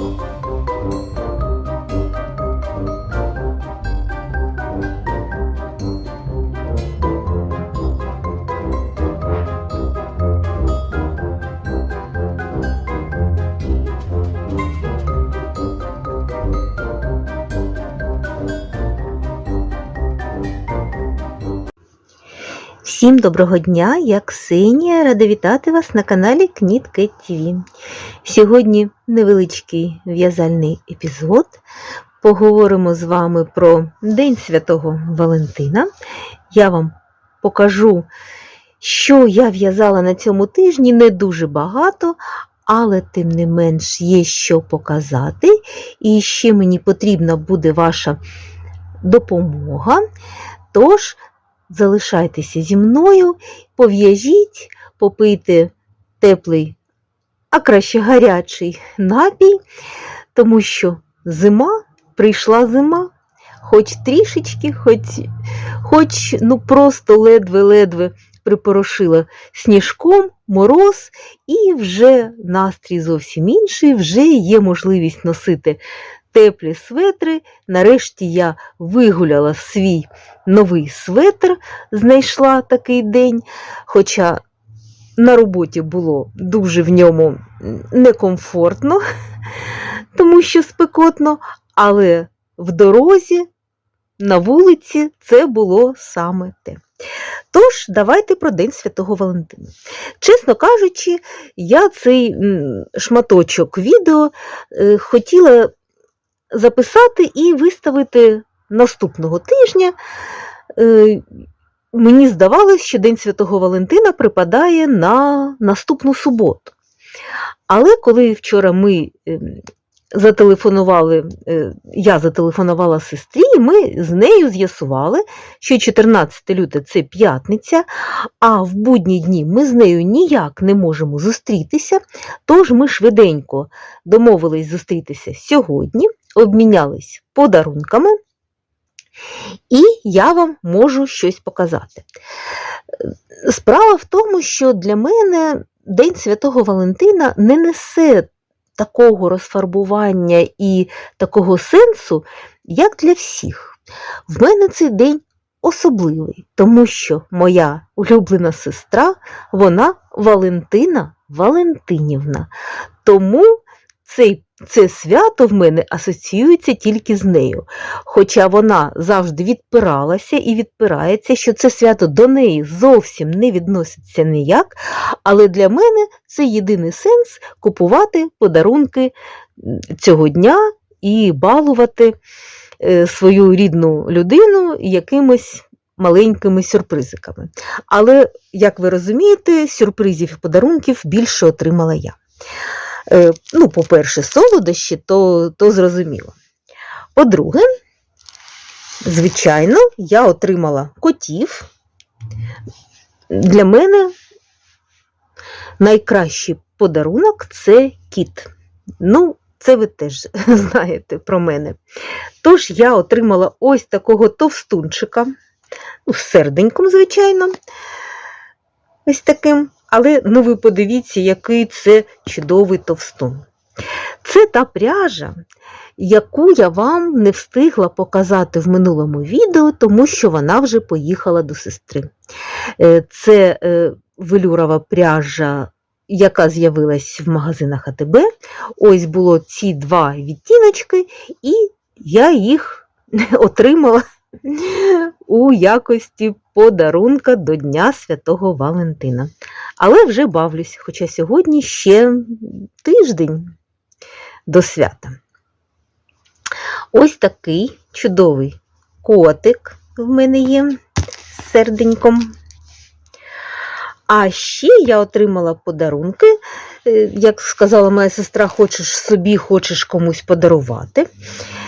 Música Всім доброго дня, я Ксенія, рада вітати вас на каналі Кнітке ТВ. Сьогодні невеличкий в'язальний епізод. Поговоримо з вами про День Святого Валентина. Я вам покажу, що я в'язала на цьому тижні, не дуже багато, але тим не менш є що показати. І ще мені потрібна буде ваша допомога. Тож, залишайтеся зі мною, пов'яжіть, попийте теплий, а краще гарячий напій, тому що зима прийшла зима, хоч трішечки, хоч, хоч ну просто ледве-ледве припорошила сніжком, мороз, і вже настрій зовсім інший, вже є можливість носити теплі светри. Нарешті я вигуляла свій новий светр, знайшла такий день, хоча на роботі було дуже в ньому некомфортно, тому що спекотно, але в дорозі, на вулиці це було саме те. Тож, давайте про День Святого Валентина. Чесно кажучи, я цей шматочок відео е, хотіла записати і виставити наступного тижня. Е, Мені здавалось, що День Святого Валентина припадає на наступну суботу. Але коли вчора ми ем, зателефонували, е, я зателефонувала сестрі, і ми з нею з'ясували, що 14 лютого це п'ятниця, а в будні дні ми з нею ніяк не можемо зустрітися, тож ми швиденько домовились зустрітися сьогодні, обмінялись подарунками, і я вам можу щось показати. Справа в тому, що для мене День Святого Валентина не несе такого розфарбування і такого сенсу, як для всіх. В мене цей день особливий, тому що моя улюблена сестра, вона Валентина Валентинівна. Тому цей, це свято в мене асоціюється тільки з нею. Хоча вона завжди відпиралася і відпирається, що це свято до неї зовсім не відноситься ніяк, але для мене це єдиний сенс купувати подарунки цього дня і балувати е, свою рідну людину якимось маленькими сюрпризиками. Але, як ви розумієте, сюрпризів і подарунків більше отримала я. Е, Ну, по-перше, солодощі, то, то зрозуміло. По-друге, звичайно, я отримала котів. Для мене найкращий подарунок це кіт. Ну, це ви теж знаєте про мене. Тож я отримала ось такого товстунчика, ну, з серденьком, звичайно, ось таким. Але ну ви подивіться, який це чудовий товстун. Це та пряжа, яку я вам не встигла показати в минулому відео, тому що вона вже поїхала до сестри. Е, Це е, велюрова пряжа, яка з'явилась в магазинах АТБ. Ось було ці два відтіночки, і я їх отримала у якості подарунка до Дня Святого Валентина. Але вже бавлюсь, хоча сьогодні ще тиждень до свята. Ось такий чудовий котик в мене є з серденьком. А ще я отримала подарунки. Е, Як сказала моя сестра, хочеш собі, хочеш комусь подарувати.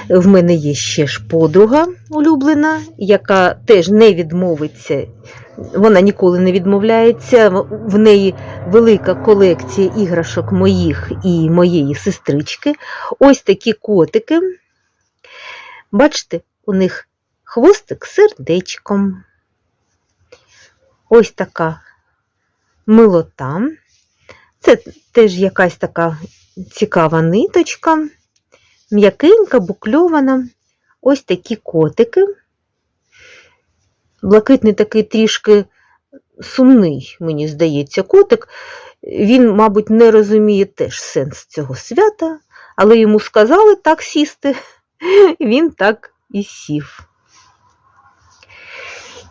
В мене є ще ж подруга улюблена, яка теж не відмовиться, вона ніколи не відмовляється. В неї велика колекція іграшок моїх і моєї сестрички. Ось такі котики. Бачите, у них хвостик сердечком. Ось така милота. Це теж якась така цікава ниточка. м'якенька, букльована. Ось такі котики. Блакитний такий трішки сумний, мені здається, котик. Він, мабуть, не розуміє теж сенс цього свята, але йому сказали так сісти, він так і сів.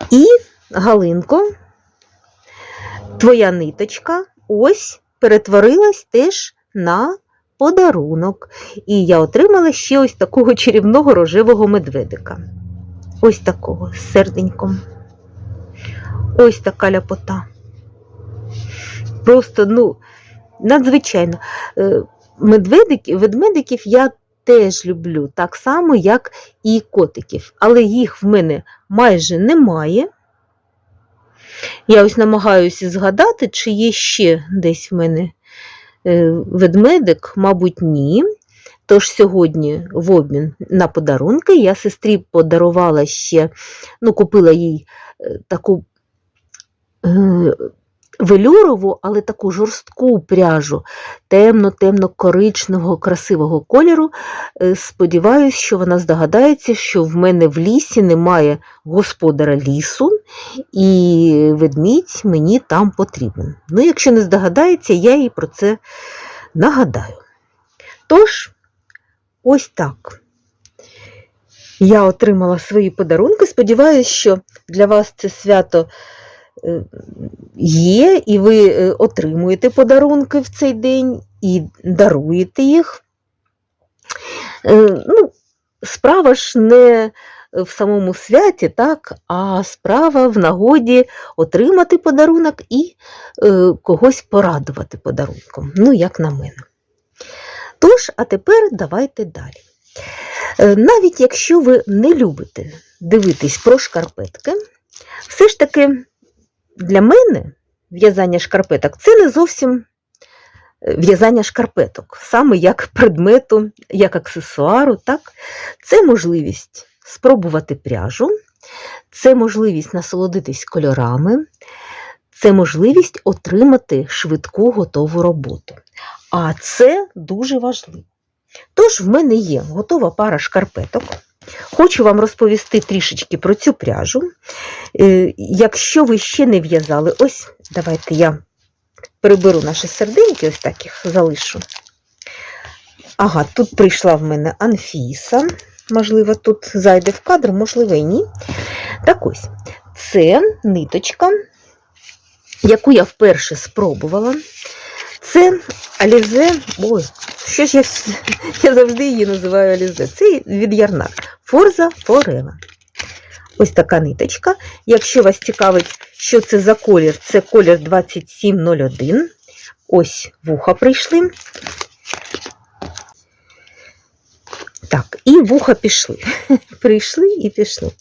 І, Галинко, твоя ниточка ось перетворилась теж на подарунок. І я отримала ще ось такого чарівного рожевого медведика. Ось такого з серденьком. Ось така ляпота. Просто, ну, надзвичайно. Е, Медведиків, ведмедиків я теж люблю, так само, як і котиків, але їх в мене майже немає. Я ось намагаюся згадати, чи є ще десь в мене е, ведмедик, мабуть, ні. Тож сьогодні в обмін на подарунки я сестрі подарувала ще, ну, купила їй е, таку е, велюрову, але таку жорстку пряжу темно-темно-коричневого, красивого кольору. Е, Сподіваюсь, що вона здогадається, що в мене в лісі немає господара лісу, і ведмідь мені там потрібен. Ну, якщо не здогадається, я їй про це нагадаю. Тож, ось так. Я отримала свої подарунки. Сподіваюсь, що для вас це свято є, і ви е, отримуєте подарунки в цей день і даруєте їх. Е, Ну, справа ж не в самому святі, так, а справа в нагоді отримати подарунок і е, когось порадувати подарунком. Ну, як на мене. Тож, а тепер давайте далі. Е, Навіть якщо ви не любите дивитись про шкарпетки, все ж таки для мене в'язання шкарпеток це не зовсім е, в'язання шкарпеток, саме як предмету, як аксесуару. Так? Це можливість спробувати пряжу, це можливість насолодитись кольорами, це можливість отримати швидку готову роботу. А це дуже важливо. Тож в мене є готова пара шкарпеток. Хочу вам розповісти трішечки про цю пряжу. Е, Якщо ви ще не в'язали, ось давайте я приберу наші серденьки, ось так їх залишу. Ага, тут прийшла в мене Анфіса. Можливо, тут зайде в кадр, можливо, і ні. Так ось, це ниточка, яку я вперше спробувала. Це Алізе, ой, що ж я, я завжди її називаю Алізе. Це від Ярнар. Форза Форева. Ось така ниточка. Якщо вас цікавить, що це за колір, це колір 2701. Ось вуха прийшли. Так, і вуха пішли. Прийшли і пішли.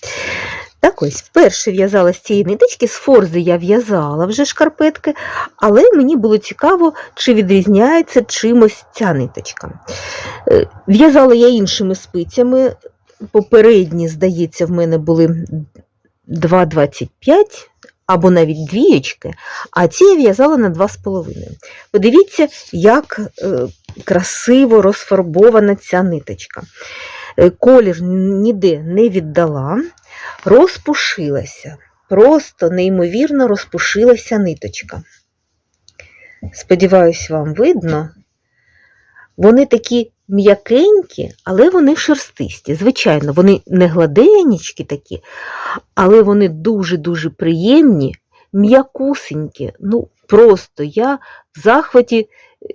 Так ось, вперше в'язала з цієї ниточки, з форзи я в'язала вже шкарпетки, але мені було цікаво, чи відрізняється чимось ця ниточка. Е, В'язала я іншими спицями. Попередні, здається, в мене були 2,25 або навіть двієчки, а ці я в'язала на 2,5. Подивіться, як е, красиво розфарбована ця ниточка. Е, Колір ніде не віддала, розпушилася. Просто неймовірно розпушилася ниточка. Сподіваюсь, вам видно. Вони такі м'якенькі, але вони шерстисті. Звичайно, вони не гладенічки такі, але вони дуже-дуже приємні, м'якусенькі. Ну, просто я в захваті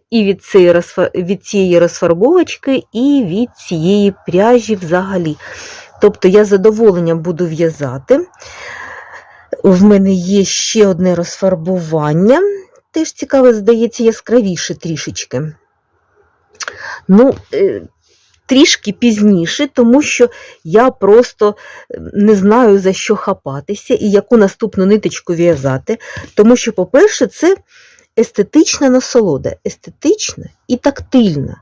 і від цієї, від цієї розфарбовочки, і від цієї пряжі взагалі. Тобто я задоволенням буду в'язати. В мене є ще одне розфарбування. Теж цікаве, здається, яскравіше трішечки. Ну, е, трішки пізніше, тому що я просто не знаю, за що хапатися і яку наступну ниточку в'язати. Тому що, по-перше, це естетична насолода, естетична і тактильна.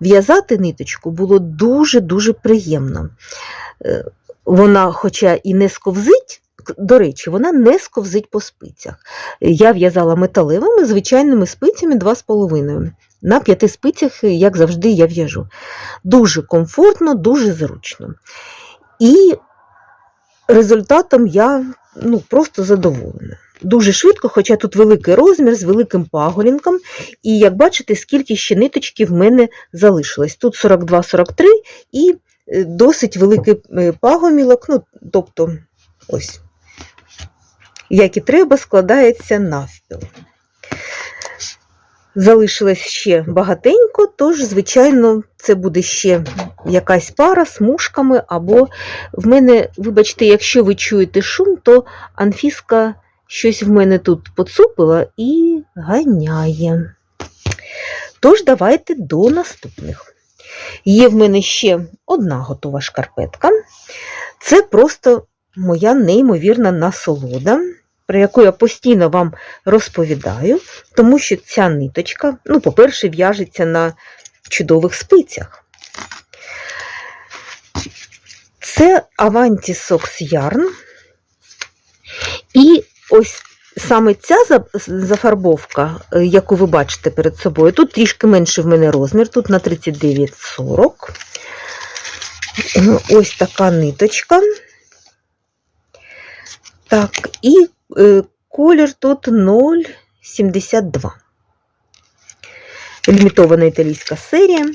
В'язати ниточку було дуже-дуже приємно. Е, Вона, хоча і не сковзить, до речі, вона не сковзить по спицях. Я в'язала металевими звичайними спицями 2,5. на п'яти спицях, як завжди, я в'яжу. Дуже комфортно, дуже зручно. І результатом я ну, просто задоволена. Дуже швидко, хоча тут великий розмір з великим паголінком. І як бачите, скільки ще ниточки в мене залишилось. Тут 42-43 і е, досить великий е, пагомілок, ну, тобто, ось, як і треба, складається навпіл. Залишилось ще багатенько, тож, звичайно, це буде ще якась пара з мушками, або в мене, вибачте, якщо ви чуєте шум, то Анфіска щось в мене тут поцупила і ганяє. Тож, давайте до наступних. Є в мене ще одна готова шкарпетка. Це просто моя неймовірна насолода, про яку я постійно вам розповідаю, тому що ця ниточка, ну, по-перше, в'яжеться на чудових спицях. Це Avanti Sox Yarn. І ось саме ця зафарбовка, е, яку ви бачите перед собою, тут трішки менше в мене розмір, тут на 39,40. Е, Ось така ниточка. Так, і е, колір тут 0,72. Лімітована італійська серія.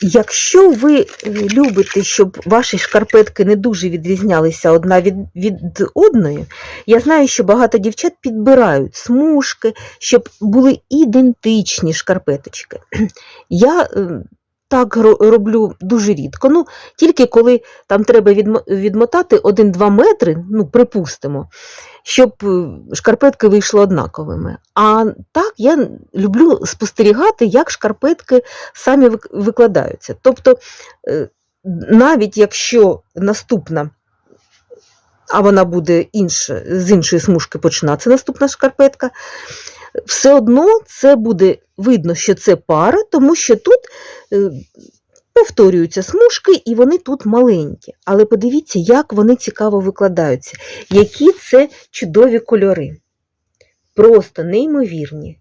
Якщо ви е, любите, щоб ваші шкарпетки не дуже відрізнялися одна від, від одної, я знаю, що багато дівчат підбирають смужки, щоб були ідентичні шкарпеточки. Я е, так роблю дуже рідко. Ну, тільки коли там треба відмотати 1-2 метри, ну, припустимо, щоб е, шкарпетки вийшли однаковими. А так я люблю спостерігати, як шкарпетки самі викладаються. Тобто, е, навіть якщо наступна, а вона буде інша, з іншої смужки починатися наступна шкарпетка, все одно це буде видно, що це пара, тому що тут е, повторюються смужки, і вони тут маленькі. Але подивіться, як вони цікаво викладаються, які це чудові кольори. Просто неймовірні.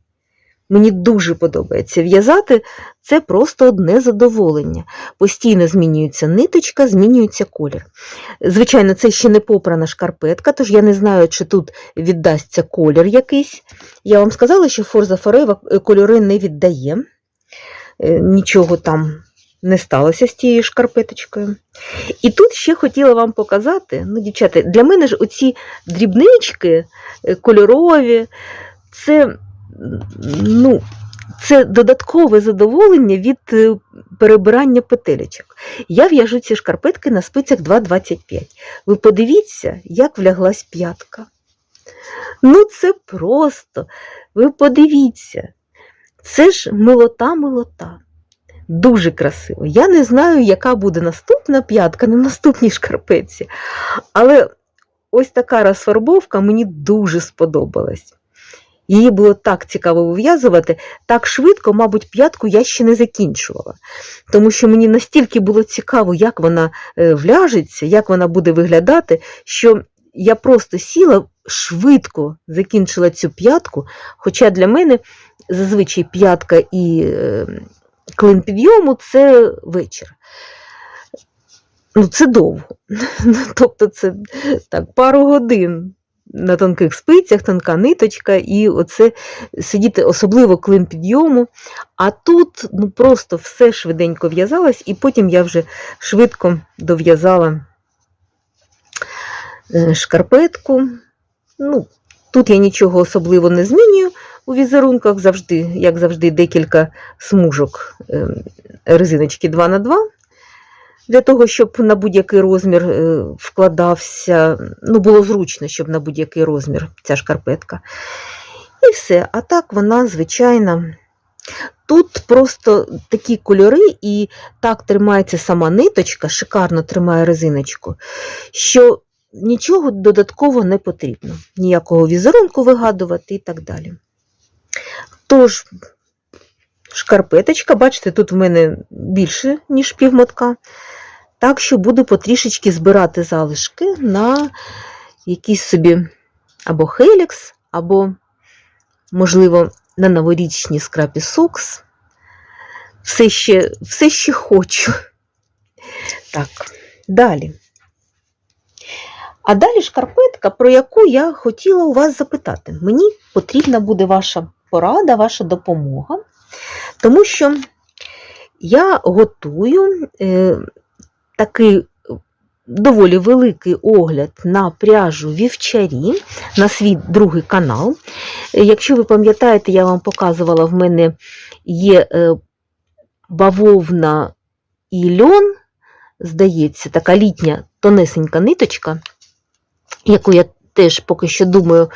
Мені дуже подобається в'язати, це просто одне задоволення. Постійно змінюється ниточка, змінюється колір. Звичайно, це ще не попрана шкарпетка, тож я не знаю, чи тут віддасться колір якийсь. Я вам сказала, що Форза Форева кольори не віддає. Е, Нічого там не сталося з тією шкарпеточкою. І тут ще хотіла вам показати, ну, дівчата, для мене ж оці дрібнички е, кольорові, це, ну, це додаткове задоволення від е, перебирання петелечок. Я в'яжу ці шкарпетки на спицях 2,25. Ви подивіться, як вляглась п'ятка. Ну, це просто. Ви подивіться. Це ж милота-милота. Дуже красиво. Я не знаю, яка буде наступна п'ятка на наступній шкарпетці. Але ось така розфарбовка мені дуже сподобалась. Її було так цікаво вив'язувати, так швидко, мабуть, п'ятку я ще не закінчувала. Тому що мені настільки було цікаво, як вона е, вляжеться, як вона буде виглядати, що я просто сіла, швидко закінчила цю п'ятку, хоча для мене зазвичай п'ятка і е, клин підйому це вечір. Ну, це довго. Тобто це так, пару годин на тонких спицях, тонка ниточка, і оце сидіти, особливо клин підйому. А тут ну, просто все швиденько в'язалось, і потім я вже швидко дов'язала е, шкарпетку. Ну, Тут я нічого особливо не змінюю у візерунках, завжди, як завжди, декілька смужок е, резиночки 2х2, для того, щоб на будь-який розмір е, вкладався, ну, було зручно, щоб на будь-який розмір ця шкарпетка. І все. А так вона звичайна. Тут просто такі кольори, і так тримається сама ниточка, шикарно тримає резиночку, що нічого додатково не потрібно. Ніякого візерунку вигадувати і так далі. Тож, шкарпеточка, бачите, тут в мене більше, ніж півмотка. Так що буду потрішечки збирати залишки на якийсь собі або хелікс, або, можливо, на новорічні скрапі сокс. Все ще, все ще хочу. Так, далі. А далі шкарпетка, про яку я хотіла у вас запитати. Мені потрібна буде ваша порада, ваша допомога, тому що я готую е, такий доволі великий огляд на пряжу вівчарі на свій другий канал. Якщо ви пам'ятаєте, я вам показувала, в мене є е, бавовна і льон, здається, така літня тонесенька ниточка, яку я теж поки що думаю,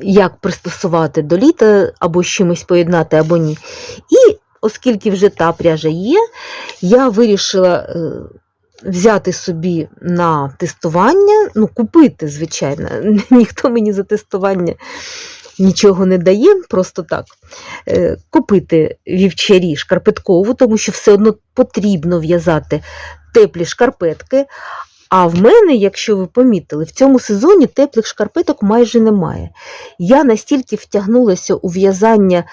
як пристосувати до літа, або з чимось поєднати, або ні. І оскільки вже та пряжа є, я вирішила е, взяти собі на тестування, ну, купити, звичайно, ніхто мені за тестування нічого не дає, просто так. Е, Купити вівчарі шкарпеткову, тому що все одно потрібно в'язати теплі шкарпетки. А в мене, якщо ви помітили, в цьому сезоні теплих шкарпеток майже немає. Я настільки втягнулася у в'язання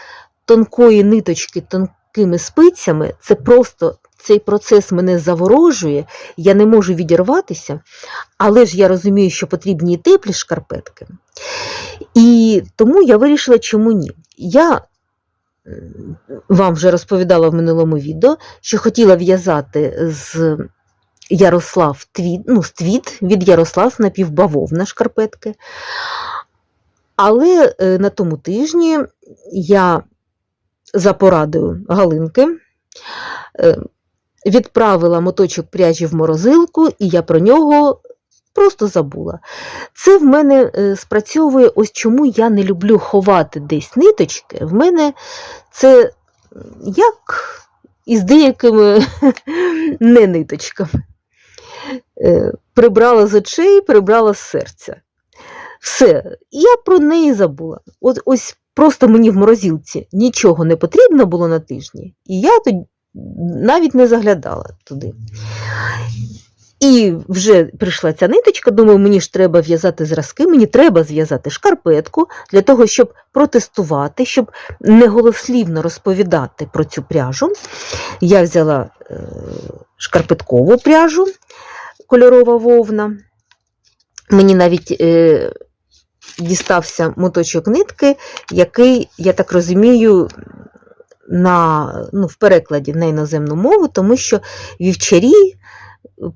тонкої ниточки тонкими спицями, це просто цей процес мене заворожує, я не можу відірватися, але ж я розумію, що потрібні і теплі шкарпетки. І тому я вирішила, чому ні. Я вам вже розповідала в минулому відео, що хотіла в'язати з Ярослав Твіт, ну, з Твіт від Ярослав напівбавовна шкарпетки. Але е, на тому тижні я за порадою Галинки е, відправила моточок пряжі в морозилку, і я про нього просто забула. Це в мене е, спрацьовує, ось чому я не люблю ховати десь ниточки. В мене це як із деякими не ниточками. Е, Прибрала з очей, прибрала з серця. Все, я про неї забула. От ось просто мені в морозилці нічого не потрібно було на тижні, і я тоді навіть не заглядала туди. І вже прийшла ця ниточка, думаю, мені ж треба в'язати зразки, мені треба зв'язати шкарпетку для того, щоб протестувати, щоб неголослівно розповідати про цю пряжу. Я взяла е, шкарпеткову пряжу, кольорова вовна. Мені навіть е, дістався моточок нитки, який, я так розумію, на, ну, в перекладі на іноземну мову, тому що вівчарі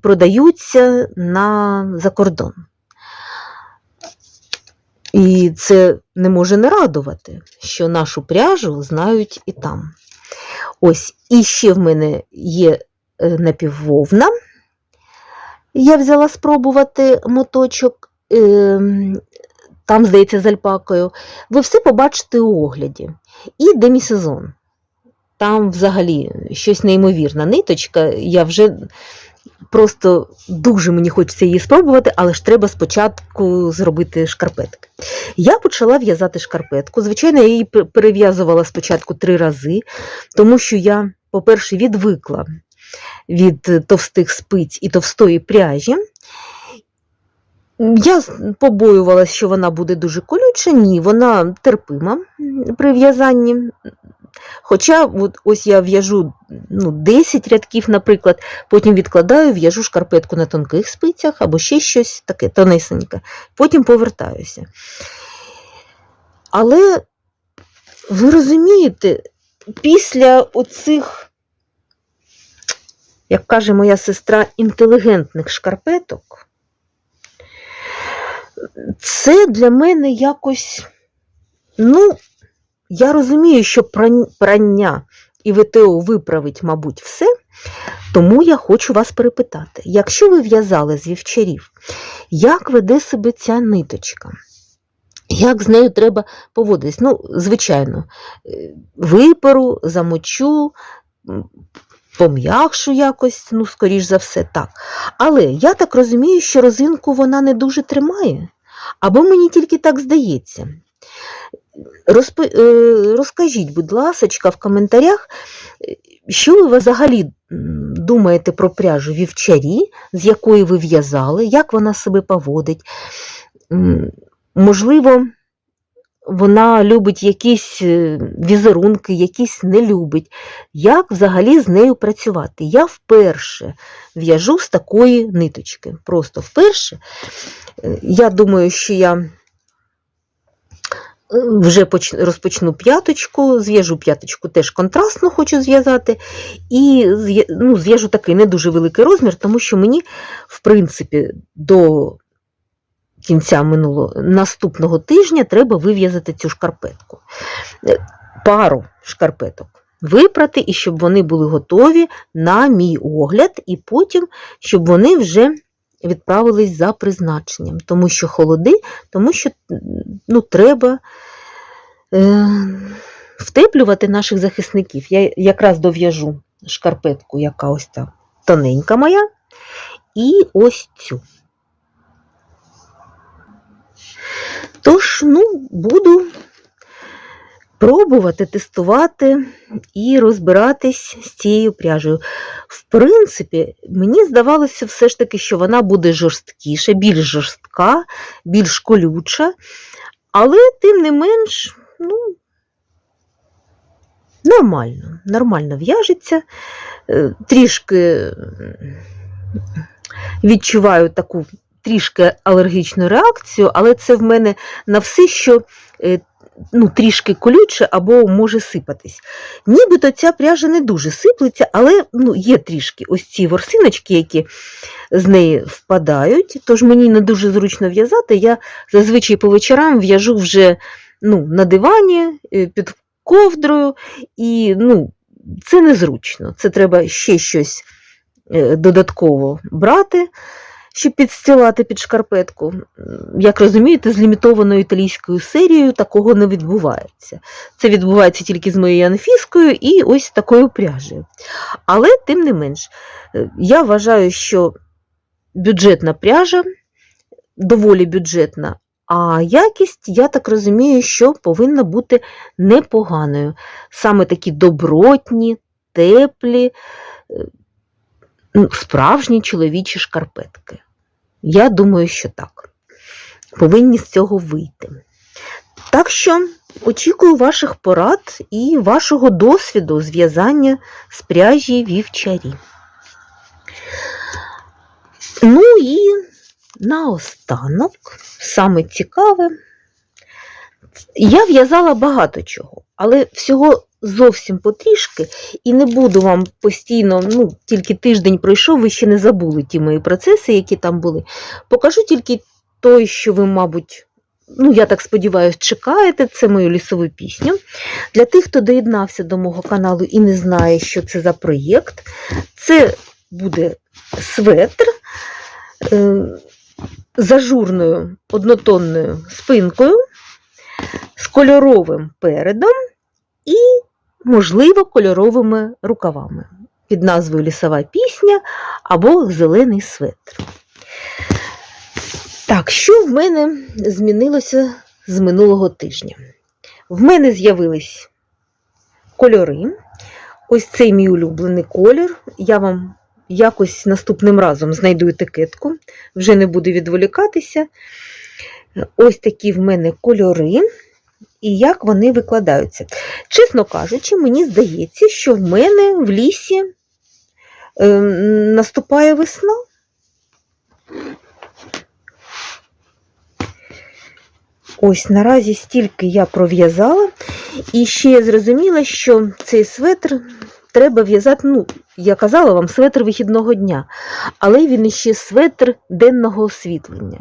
продаються на закордон. І це не може не радувати, що нашу пряжу знають і там. Ось, і ще в мене є е, напіввовна. Я взяла спробувати моточок, ем, там, здається, з альпакою. Ви все побачите у огляді. І демісезон. Там взагалі щось неймовірна ниточка. Я вже просто дуже мені хочеться її спробувати, але ж треба спочатку зробити шкарпетки. Я почала в'язати шкарпетку. Звичайно, я її перев'язувала спочатку три рази, тому що я, по-перше, відвикла від товстих спиць і товстої пряжі. Я побоювалася, що вона буде дуже колюча. Ні, вона терпима при в'язанні. Хоча от, ось я в'яжу ну, 10 рядків, наприклад, потім відкладаю, в'яжу шкарпетку на тонких спицях або ще щось таке тонесеньке, потім повертаюся. Але ви розумієте, після оцих, як каже моя сестра, інтелігентних шкарпеток, це для мене якось, ну, я розумію, що прання і ВТО виправить, мабуть, все. Тому я хочу вас перепитати: якщо ви в'язали з вівчарів, як веде себе ця ниточка? Як з нею треба поводитись? Ну, звичайно, е, виперу, замочу, пом'якшу якось, ну, скоріш за все, так. Але я так розумію, що розинку вона не дуже тримає, або мені тільки так здається. Розпи... е, Розкажіть, будь ласка, в коментарях, що ви взагалі думаєте про пряжу вівчарі, з якої ви в'язали, як вона себе поводить. Можливо, вона любить якісь е, візерунки, якісь не любить. Як взагалі з нею працювати? Я вперше в'яжу з такої ниточки. Просто вперше. Е, Я думаю, що я е, вже розпочну п'яточку, зв'яжу п'яточку теж контрастно хочу зв'язати. І ну, зв'яжу такий не дуже великий розмір, тому що мені, в принципі, до кінця минулого наступного тижня треба вив'язати цю шкарпетку. Е, Пару шкарпеток випрати, і щоб вони були готові на мій огляд, і потім, щоб вони вже відправились за призначенням, тому що холоди, тому що ну, треба е, втеплювати наших захисників. Я якраз дов'яжу шкарпетку, яка ось та тоненька моя, і ось цю. Тож, ну, буду пробувати, тестувати і розбиратись з цією пряжею. В принципі, мені здавалося все ж таки, що вона буде жорсткіша, більш жорстка, більш колюча, але тим не менш, ну, нормально, нормально в'яжеться. Е, Трішки відчуваю таку трішки алергічну реакцію, але це в мене на все, що е, ну, трішки колюче або може сипатись. Нібито ця пряжа не дуже сиплеться, але ну, є трішки ось ці ворсиночки, які з неї впадають, тож мені не дуже зручно в'язати. Я зазвичай по вечорам в'яжу вже ну, на дивані, е, під ковдрою, і ну, це незручно. Це треба ще щось е, додатково брати щоб підстилати під шкарпетку. Як розумієте, з лімітованою італійською серією такого не відбувається. Це відбувається тільки з моєю анфіскою і ось такою пряжею. Але, тим не менш, е, я вважаю, що бюджетна пряжа доволі бюджетна, а якість, я так розумію, що повинна бути непоганою. Саме такі добротні, теплі, е, справжні чоловічі шкарпетки. Я думаю, що так. Повинні з цього вийти. Так що очікую ваших порад і вашого досвіду зв'язання з пряжі вівчарі. Ну і наостанок, саме цікаве, я в'язала багато чого, але всього зовсім потрішки, і не буду вам постійно, ну, тільки тиждень пройшов, ви ще не забули ті мої процеси, які там були. Покажу тільки той, що ви, мабуть, ну, я так сподіваюся, чекаєте, це мою лісову пісню. Для тих, хто доєднався до мого каналу і не знає, що це за проєкт, це буде светр е, з ажурною однотонною спинкою, з кольоровим передом і, можливо, кольоровими рукавами під назвою Лісова пісня або Зелений светр. Так, що в мене змінилося з минулого тижня? В мене з'явились кольори. Ось цей мій улюблений колір. Я вам якось наступним разом знайду етикетку, вже не буду відволікатися. Ось такі в мене кольори і як вони викладаються. Чесно кажучи, мені здається, що в мене в лісі е, наступає весна. Ось наразі стільки я пров'язала, і ще я зрозуміла, що цей светр треба в'язати, ну, я казала вам, светр вихідного дня, але він іще светр денного освітлення.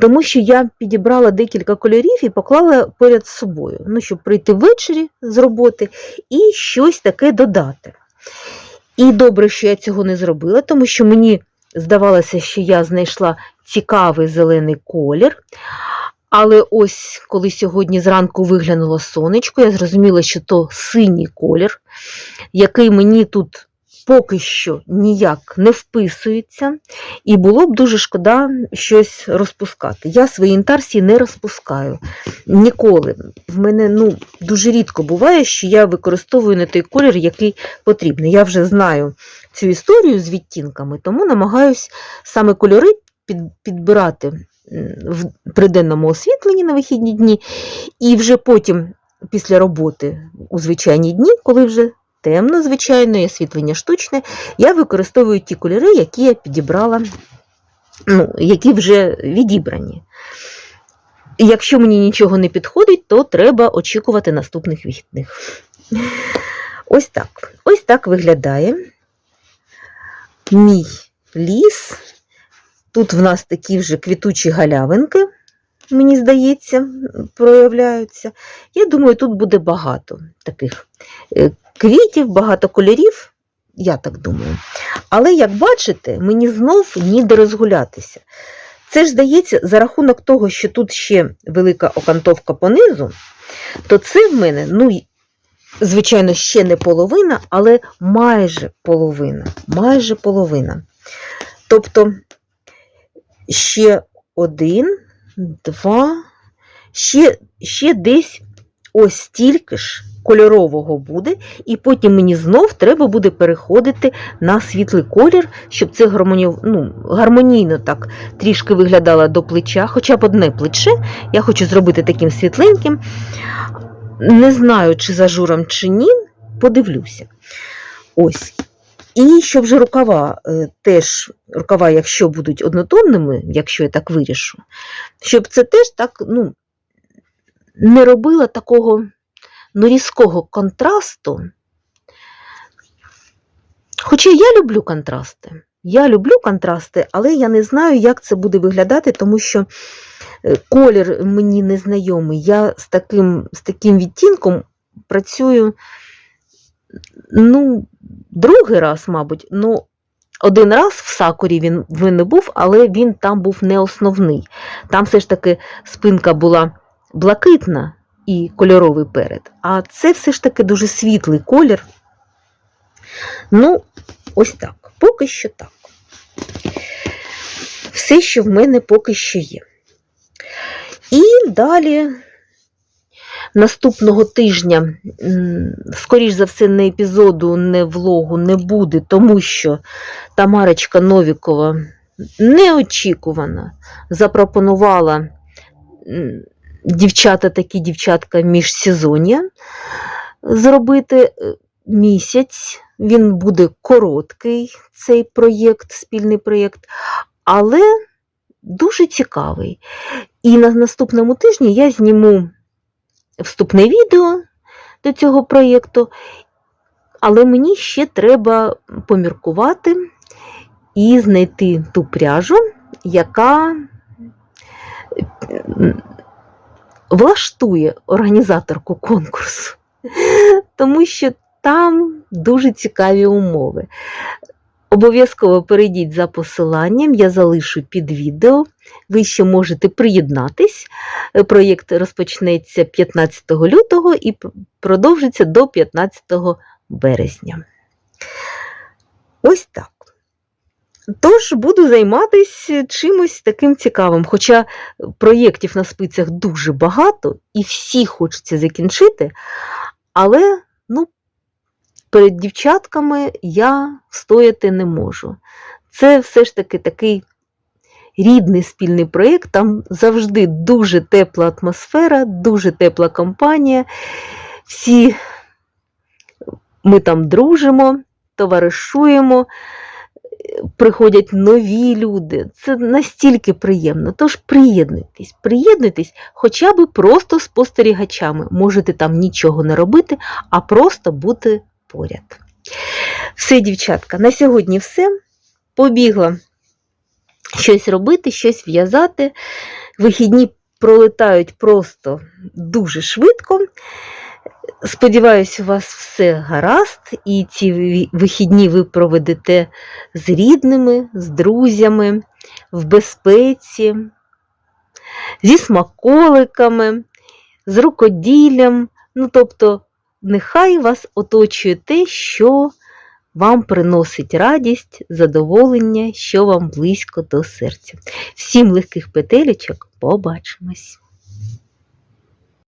Тому що я підібрала декілька кольорів і поклала поряд з собою, ну, щоб прийти ввечері з роботи і щось таке додати. І добре, що я цього не зробила, тому що мені здавалося, що я знайшла цікавий зелений колір. Але ось коли сьогодні зранку виглянуло сонечко, я зрозуміла, що то синій колір, який мені тут поки що ніяк не вписується, і було б дуже шкода щось розпускати. Я свої інтарсії не розпускаю ніколи. В мене ну, дуже рідко буває, що я використовую не той колір, який потрібний. Я вже знаю цю історію з відтінками, тому намагаюсь саме кольори підбирати при денному освітленні на вихідні дні, і вже потім, після роботи у звичайні дні, коли вже темно, звичайно, і освітлення штучне, я використовую ті кольори, які я підібрала, ну, які вже відібрані. Якщо мені нічого не підходить, то треба очікувати наступних вихідних. Ось так. Ось так виглядає мій ліс. Тут в нас такі вже квітучі галявинки, мені здається, проявляються. Я думаю, тут буде багато таких е, квітів, багато кольорів, я так думаю. Але, як бачите, мені знов ніде розгулятися. Це ж здається, за рахунок того, що тут ще велика окантовка понизу, то це в мене, ну, звичайно, ще не половина, але майже половина. Майже половина. Тобто ще один, два, ще, ще десь ось стільки ж кольорового буде, і потім мені знов треба буде переходити на світлий колір, щоб це гармонію, ну, гармонійно так трішки виглядало до плеча, хоча б одне плече. Я хочу зробити таким світленьким. Не знаю, чи з ажуром, чи ні, подивлюся. Ось. І щоб же рукава е, теж, рукава, якщо будуть однотонними, якщо я так вирішу, щоб це теж так ну, не робило такого ну, різкого контрасту. Хоча я люблю контрасти. Я люблю контрасти, але я не знаю, як це буде виглядати, тому що е, колір мені незнайомий. Я з таким, з таким відтінком працюю ну, другий раз, мабуть. Ну, один раз в сакурі він, не був, але він там був не основний. Там все ж таки спинка була блакитна і кольоровий перед. А це все ж таки дуже світлий колір. Ну, ось так. Поки що так. Все, що в мене поки що є. І далі наступного тижня, скоріш за все, не епізоду, не влогу не буде, тому що Тамарочка Новікова неочікувано запропонувала дівчата, такі дівчатка міжсезоння зробити е, місяць. Він буде короткий, цей проєкт, спільний проєкт, але дуже цікавий. І на наступному тижні я зніму вступне відео до цього проєкту, але мені ще треба поміркувати і знайти ту пряжу, яка влаштує організаторку конкурсу, тому що там дуже цікаві умови. Обов'язково перейдіть за посиланням, я залишу під відео. Ви ще можете приєднатись. Проєкт розпочнеться 15 лютого і продовжиться до 15 березня. Ось так. Тож буду займатися чимось таким цікавим. Хоча проєктів на спицях дуже багато, і всі хочеться закінчити, але ну, перед дівчатками я встояти не можу. Це все ж таки такий рідний спільний проєкт, там завжди дуже тепла атмосфера, дуже тепла компанія. Всі ми там дружимо, товаришуємо, приходять нові люди. Це настільки приємно. Тож приєднуйтесь, приєднуйтесь хоча б просто спостерігачами. Можете там нічого не робити, а просто бути поряд. Все, дівчатка, на сьогодні все. Побігла щось робити, щось в'язати. Вихідні пролетають просто дуже швидко. Сподіваюсь, у вас все гаразд, і ці вихідні ви проведете з рідними, з друзями, в безпеці, зі смаколиками, з рукоділлям. Ну, тобто, нехай вас оточує те, що вам приносить радість, задоволення, що вам близько до серця. Всім легких петелечок, побачимось!